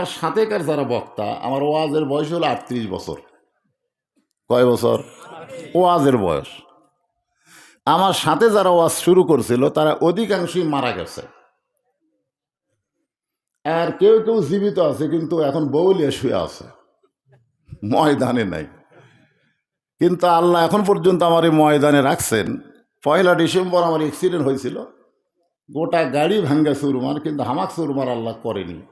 আমার সাথেকার যারা বক্তা, আমার ওয়াজের বয়স হলো আটত্রিশ বছর। কয় বছর? ওয়াজের বয়স। আমার সাথে যারা ওয়াজ শুরু করছিল, তারা অধিকাংশই মারা গেছে। আর কেউ কেউ জীবিত আছে, কিন্তু এখন বউলিয়া শুয়ে আছে। ময়দানে নাই। কিন্তু আল্লাহ এখন পর্যন্ত আমার এই ময়দানে রাখছেন। পয়লা ডিসেম্বর আমার অ্যাক্সিডেন্ট হয়েছিল। গোটা গাড়ি ভাঙ্গা চুরমার, কিন্তু হামাক চুরমার আল্লাহ করেনি।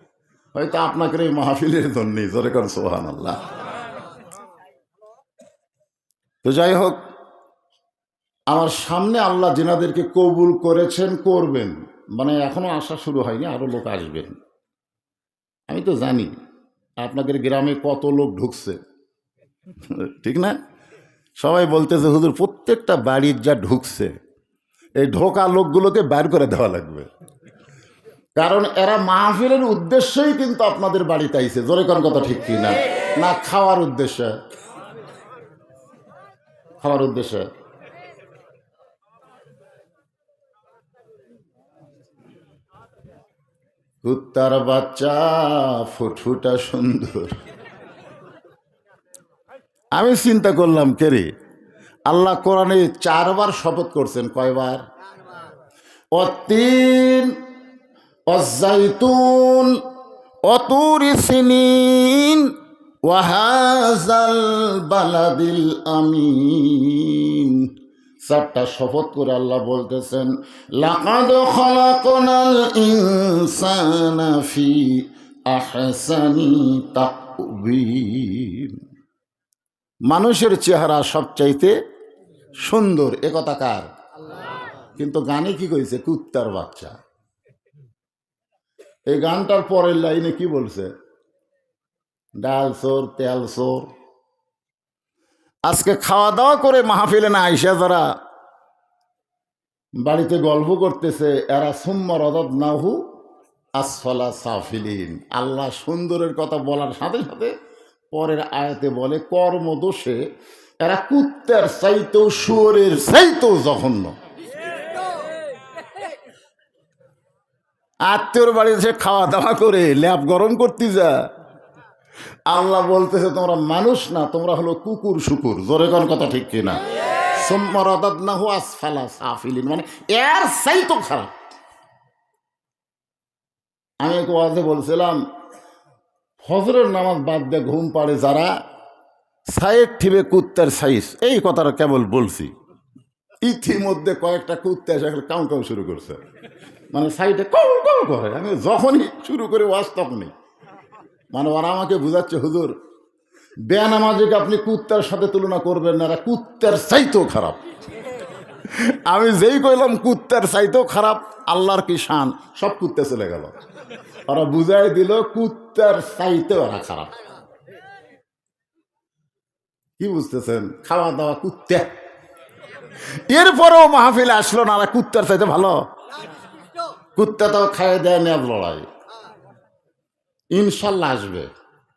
হয়তো আপনাকে এই মাহফিলের জন্যই, জোরে করেন সোহান আল্লাহ তো যাই হোক, আমার সামনে আল্লাহ যেনাদেরকে কবুল করেছেন, করবেন। মানে এখনও আসা শুরু হয়নি, আরও লোক আসবেন আমি তো জানি, আপনাদের গ্রামে কত লোক ঢুকছে। ঠিক না? সবাই বলতেছে, হুজুর, প্রত্যেকটা বাড়ির যা ঢুকছে, এই ঢোকা লোকগুলোকে বের করে দেওয়া লাগবে। কারণ এরা মাহফিলের উদ্দেশ্যেই কিন্তু আপনাদের বাড়িতে আইছে। জোরে কোন কথা ঠিক কি না? না, খাওয়ার উদ্দেশ্যে। খাওয়ার উদ্দেশ্যে। কুত্তার বাচ্চা, ফুটফুটা সুন্দর। আমি চিন্তা করলাম, কে রে? আল্লাহ কোরআনে চারবার শপথ করছেন, কয়বার? অতিন অজাইতুন অতুর সিনিন ওয়াহাজাল বালাদিল আমিন চারটা শপথ করে আল্লাহ বলতেছেন, লাকাদ খলাকনাল ইনসানা ফি আহসানি তাকবীর মানুষের চেহারা সবচাইতে সুন্দর একথা কার? কিন্তু গানে কি কইছে? কুত্তার বাচ্চা। এই গানটার পরের লাইনে কি বলছে? ডাল সোর, তেল সোর। আজকে খাওয়া দাওয়া করে মাহফিলে না আইসা যারা বাড়িতে গল্প করতেছে, এরা সুম্মর অদত নাহু আসফলা সাফিলিন। আল্লাহ সুন্দরের কথা বলার সাথে সাথে পরের আয়াতে বলে, কর্মদোষে এরা কুত্তের চাইতেও শুয়োরের চাইতেও জঘন্য। আত্মীয়র বাড়িতে সে খাওয়া দাওয়া করে ল্যাপ গরম করতে যা। আল্লাহ বলতেছে, তোমরা মানুষ না, তোমরা হলো কুকুর শুকুর। জোরে কোন কথা ঠিক কিনা? না হো আসফালা সাফিলিন। মানে এর চাইতো খারাপ। আমি এক ওয়াজে বলছিলাম, ফজরের নামাজ বাদ দিয়ে ঘুম পাড়ে যারা সাইড ঠিবে কুত্তার সাইজ। এই কথাটা কেবল বলছি। ইতিমধ্যে কয়েকটা কুত্তা এসে কাউ কাউ শুরু করছে। মানে সাইডে কৌ কৌ করে। আমি যখনই শুরু করে ওয়াজ তখনই। মানে ওরা আমাকে বুঝাচ্ছে, হুজুর বেনামাজিকে আপনি কুত্তার সাথে তুলনা করবেন না, এরা কুত্তার চাইতেও খারাপ। আমি যেই কইলাম, কুত্তার চাইতেও খারাপ, আল্লাহর কি শান? সব কুত্তে চলে গেল। ওরা বুঝাই দিল, কুত্তার চাইতেও ওরা খারাপ। কি বুঝতেছেন? খাওয়া দাওয়া কুত্তে। এরপরেও মাহফিলে আসলো না কুত্তার চাইতে ভালো। কুত্তা তো খাইয়ে দেয় নেব লড়াই। ইনশাল্লাহ আসবে।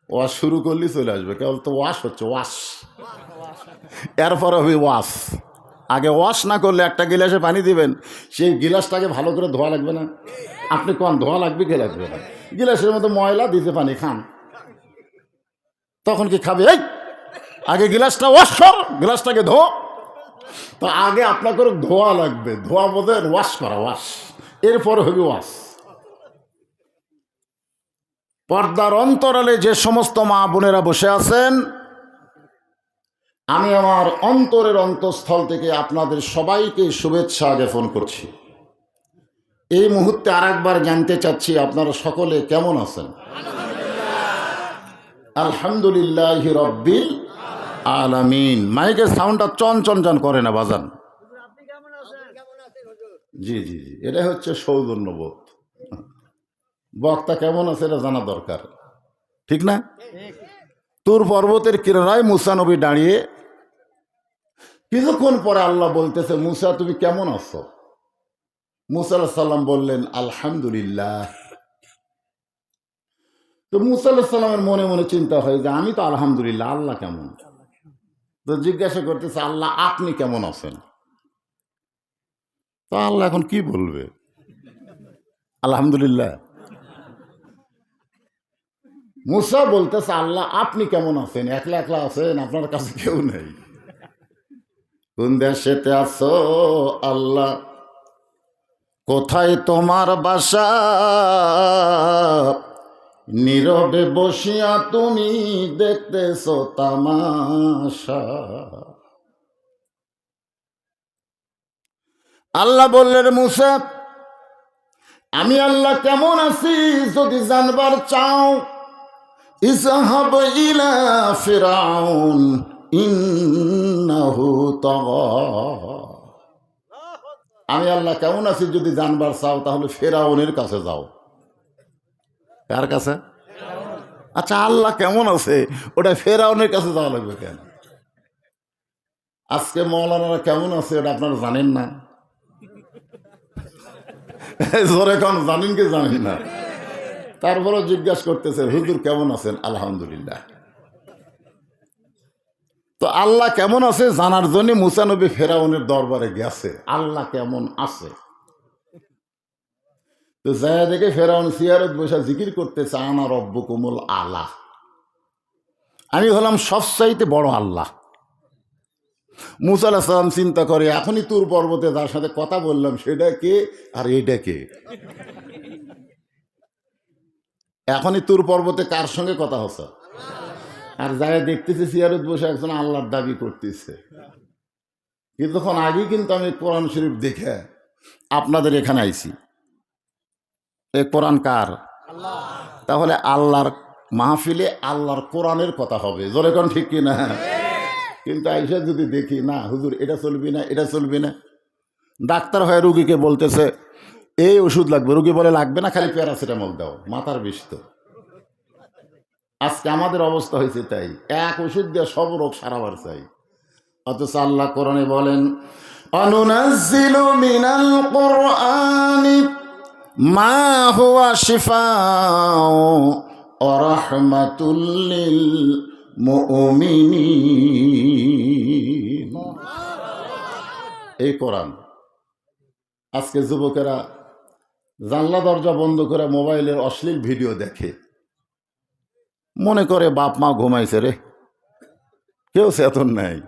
ওয়াশ শুরু করলেই চলে আসবে। কেবল তো ওয়াশ হচ্ছে, ওয়াশ। এরপর হবে ওয়াশ। আগে ওয়াশ না করলে একটা গিলাসে পানি দিবেন, সেই গিলাসটাকে ভালো করে ধোয়া লাগবে না। আপনি কোন, ধোয়া লাগবে কি লাগবে না? গিলাসের মতো ময়লা দিতে পানি, খান। তখন কি খাবে? এই! আগে গিলাসটা ওয়াশ কর, গিলাসটাকে ধো। তো আগে আপনাকে ধোয়া লাগবে। ধোয়া বোধের ওয়াশ করা, ওয়াশ। এরপরে হবে ওয়াশ পর্দার অন্তরালে যে সমস্ত মা বোনেরা বসে আছেন, আমি আমার অন্তরের অন্তঃস্থল থেকে আপনাদের সবাইকে শুভেচ্ছা জ্ঞাপন করছি। এই মুহূর্তে আরেকবার জানতে চাচ্ছি আপনারা সকলে কেমন আছেন? আলহামদুলিল্লাহ রব্বিল আলামিন। মাইকের সাউন্ডটা চন চন চন করে না, বাজান। জি জি জি। এটাই হচ্ছে সৌজন্যবোধ। বক্তা কেমন আছে এটা জানা দরকার। ঠিক না? তুর পর্বতের কিনারায় মুসা নবী দাঁড়িয়ে কিছুক্ষণ পরে আল্লাহ বলতেছে, মুসা, তুমি কেমন আছো? মুসা সাল্লাম বললেন, আলহামদুলিল্লাহ। তো মুসা সাল্লামের মনে মনে চিন্তা হয় যে, আমি তো আলহামদুলিল্লাহ, আল্লাহ কেমন? তো জিজ্ঞাসা করতেছে, আল্লাহ, আপনি কেমন আছেন? তো আল্লাহ এখন কি বলবে? আলহামদুলিল্লাহ। মুসা বলতেছে, আল্লাহ, আপনি কেমন আছেন? একলা একলা আছেন? আপনার কাছে কেউ নেই। কোন দেশেতে আছো? আল্লাহ, কোথায় তোমার বাসা? নীরবে বসিয়া তুমি দেখতেছ তামাশা। আল্লাহ বললেন, মুসা, আমি আল্লাহ কেমন আছি যদি জানবার চাও? ইসহাব ইলা ফিরাউন, ইন্নাহু আমি আল্লাহ কেমন আছি যদি জানবার চাও, তাহলে ফেরাউনের কাছে যাও। কার কাছে? আচ্ছা আল্লাহ কেমন আছে? ওটা ফেরাউনের কাছে যাওয়া লাগবে কেন? আজকে মৌলানারা কেমন আছে ওটা আপনারা জানেন না। জোরে কন, জানেন কি জানেন না? তারপরও জিজ্ঞাসা করতেছেন হুজুর কেমন আছেন? আলহামদুলিল্লাহ। তো আল্লাহ কেমন আছে জানার জন্য মুসানবী ফেরাউনের দরবারে গেছে। আল্লাহ কেমন আছে? তো যায় দেখে ফেরাউন সিয়ারত বসে জিকির করতেছে, আনা রব্ব কোমল আল্লাহ আমি হলাম সবচাইতে বড় আল্লাহ। মুসা সালাম চিন্তা করে, এখনই তুর পর্বতে যার সাথে কথা বললাম, সেটা কে আর এইটা কে? এখনই তুর পর্বতে কার সঙ্গে কথা হচ্ছে? আর যারা দেখতেছে সিয়ারত বসে একজন আল্লাহর দাবি করতেছে। কিন্তু তখন আগেই কিন্তু আমি কোরআন শরীফ দেখে আপনাদের এখানে আইছি। এ কোরআন কার? তাহলে আল্লাহর মাহফিলে আল্লাহর কোরআনের কথা হবে। জোরে কোন ঠিক কি না কিন্তু আইসা যদি দেখি, না, হুজুর, এটা চলবি না, এটা চলবি না। ডাক্তার হয় রুগীকে বলতেছে, এই ওষুধ লাগবে। রুগী বলে, লাগবে না, খালি প্যারাসিটামল দাও, মাথার বিষ তো। আজকে আমাদের অবস্থা হয়েছে তাই, এক ওষুধ দিয়ে সব রোগ সারাবার চাই। অথচ আল্লাহ কোরআনে বলেন, অনুনাজ্জিলু মিনাল কোরআনি মা হুয়া শিফাউ ওয়া রাহমাতুল লিল এই কোরআন। আজকে যুবকেরা জানলা দরজা বন্ধ করে মোবাইলের অশ্লীল ভিডিও দেখে। মনে করে বাপ মা ঘুমাইছে রে। কেউ চেতন নাই।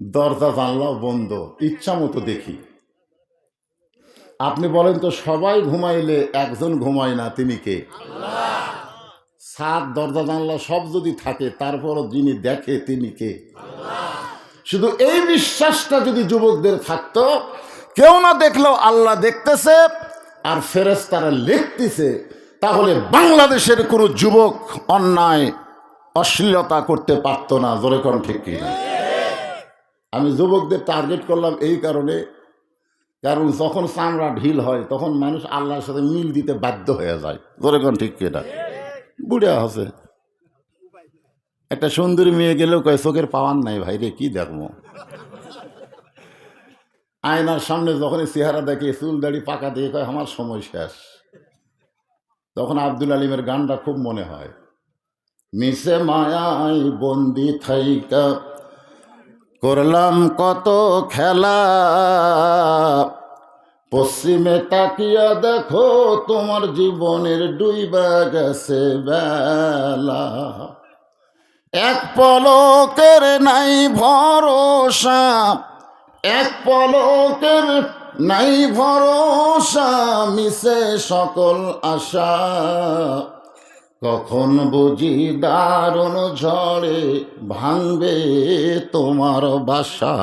দরজা জানলাও বন্ধ, ইচ্ছা মতো দেখি। আপনি বলেন তো, সবাই ঘুমাইলে একজন ঘুমায় না, তিনি কে? সাত দরজা জানলা সব যদি থাকে, তারপরও যিনি দেখে তিনি কে? শুধু এই বিশ্বাসটা যদি যুবকদের থাকতো, কেউ না দেখলেও আল্লাহ দেখতেছে আর ফেরেস তারা লিখতেছে, তাহলে বাংলাদেশের কোনো যুবক অন্যায়, অশ্লীলতা করতে পারত না। জোরে কোন ঠিক কিনা আমি যুবকদের টার্গেট করলাম এই কারণে, কারণ যখন চামড়া ঢিল হয়, তখন মানুষ আল্লাহর সাথে মিল দিতে বাধ্য হয়ে যায়। জোরে কোন ঠিক কিনা বুড়ে আছে। একটা সুন্দরী মেয়ে গেলেও কয়, চোখের পাওয়ার নাই ভাই রে, কি দেখব? আয়নার সামনে যখনই চেহারা দেখে, চুল দাড়ি পাকা দিয়ে কয়, আমার সময় শেষ। তখন আব্দুল আলিমের গানটা খুব মনে হয়। মিশে মায়াই বন্দি থাইকা, করলাম কত খেলা পশ্চিমে তাকিয়া দেখো, তোমার জীবনের ডুইবা গেছে বেলা। এক পলকের নাই ভরসা, এক পলকের নাই ভরসা, মিশে সকল আশা। কখন বুঝি দারুণ ঝড়ে ভাঙবে তোমার বাসা।